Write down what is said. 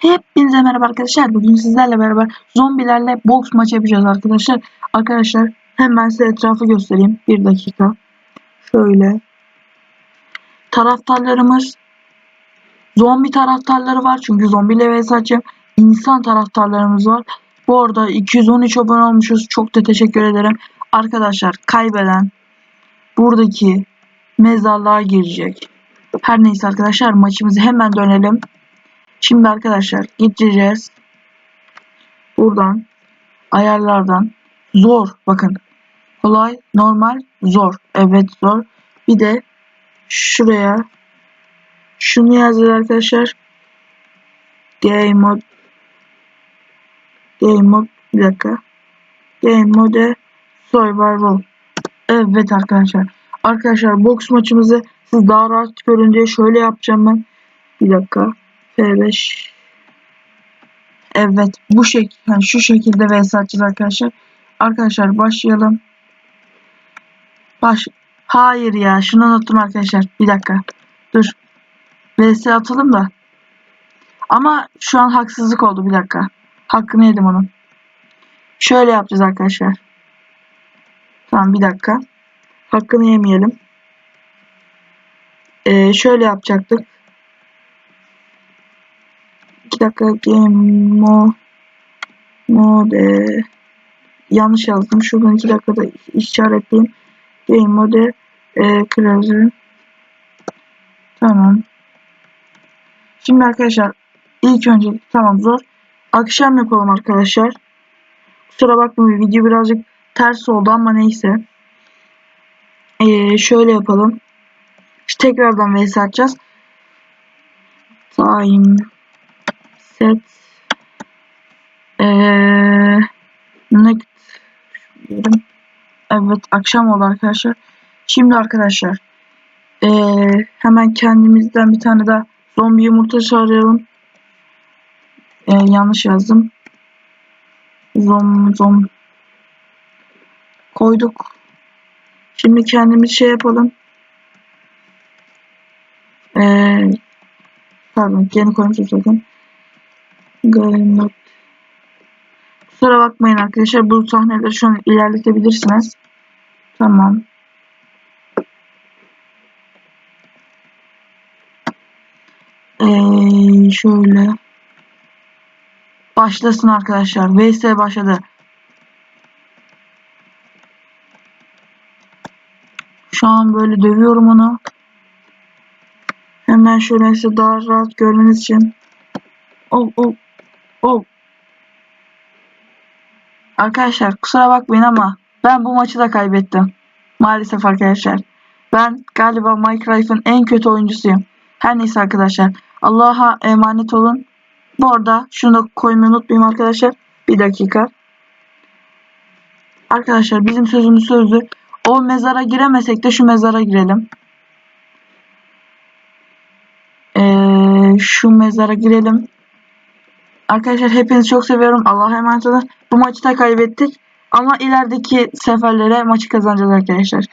Hepinize merhaba arkadaşlar. Bugün sizlerle beraber zombilerle boks maçı yapacağız arkadaşlar. Arkadaşlar hemen size etrafı göstereyim. Bir dakika. Şöyle. Taraftarlarımız zombi taraftarları var. Çünkü zombiyle vs atacağım. İnsan taraftarlarımız var. Bu arada 213 abone olmuşuz. Çok da teşekkür ederim. Arkadaşlar kaybeden buradaki mezarlığa girecek. Her neyse arkadaşlar maçımızı hemen dönelim. Şimdi arkadaşlar gideceğiz. Buradan ayarlardan zor bakın. Kolay, normal, zor. Evet zor. Bir de şuraya şunu yazıyor arkadaşlar. Game mode Game mode bir dakika. Game mode survival. Evet arkadaşlar. Arkadaşlar boks maçımızı siz daha rahat görün diye şöyle yapacağım ben. Bir dakika. F5 Evet bu şekil yani şu şekilde vs atacağız arkadaşlar. Arkadaşlar başlayalım. Baş Hayır ya şunu unuttum arkadaşlar. Bir dakika. Dur. vs atalım da. Ama şu an haksızlık oldu bir dakika. Hakkını yedim onun. Şöyle yapacağız arkadaşlar. Tamam bir dakika. Hakkını yemeyelim. Ee, şöyle yapacaktık. 2 dakika game mo mode yanlış yazdım. Şuradan 2 dakikada işaretleyeyim. Game mode e, close. Tamam. Şimdi arkadaşlar ilk önce tamam zor. Akşam yapalım arkadaşlar. Kusura bakmayın video birazcık ters oldu ama neyse. Ee, şöyle yapalım. İşte tekrardan vs atacağız. Time set ee, next diyelim. Evet akşam oldu arkadaşlar. Şimdi arkadaşlar ee, hemen kendimizden bir tane daha zombi yumurtası arayalım. Ee, yanlış yazdım. Zom zom koyduk. Şimdi kendimiz şey yapalım. Ee, pardon yeni koymuşum zaten. Gayet. Kusura bakmayın arkadaşlar. Bu sahneleri şu an ilerletebilirsiniz. Tamam. Ee, şöyle. Başlasın arkadaşlar. VS başladı. Şu an böyle dövüyorum onu. Hemen şöyle size daha rahat görmeniz için. Oh oh oh. Arkadaşlar kusura bakmayın ama ben bu maçı da kaybettim. Maalesef arkadaşlar. Ben galiba Minecraft'ın en kötü oyuncusuyum. Her neyse arkadaşlar. Allah'a emanet olun. Bu arada şunu da koymayı unutmayayım arkadaşlar. Bir dakika. Arkadaşlar bizim sözümüz sözü. O mezara giremesek de şu mezara girelim. Ee, şu mezara girelim. Arkadaşlar hepinizi çok seviyorum. Allah'a emanet olun. Bu maçı da kaybettik. Ama ilerideki seferlere maçı kazanacağız arkadaşlar.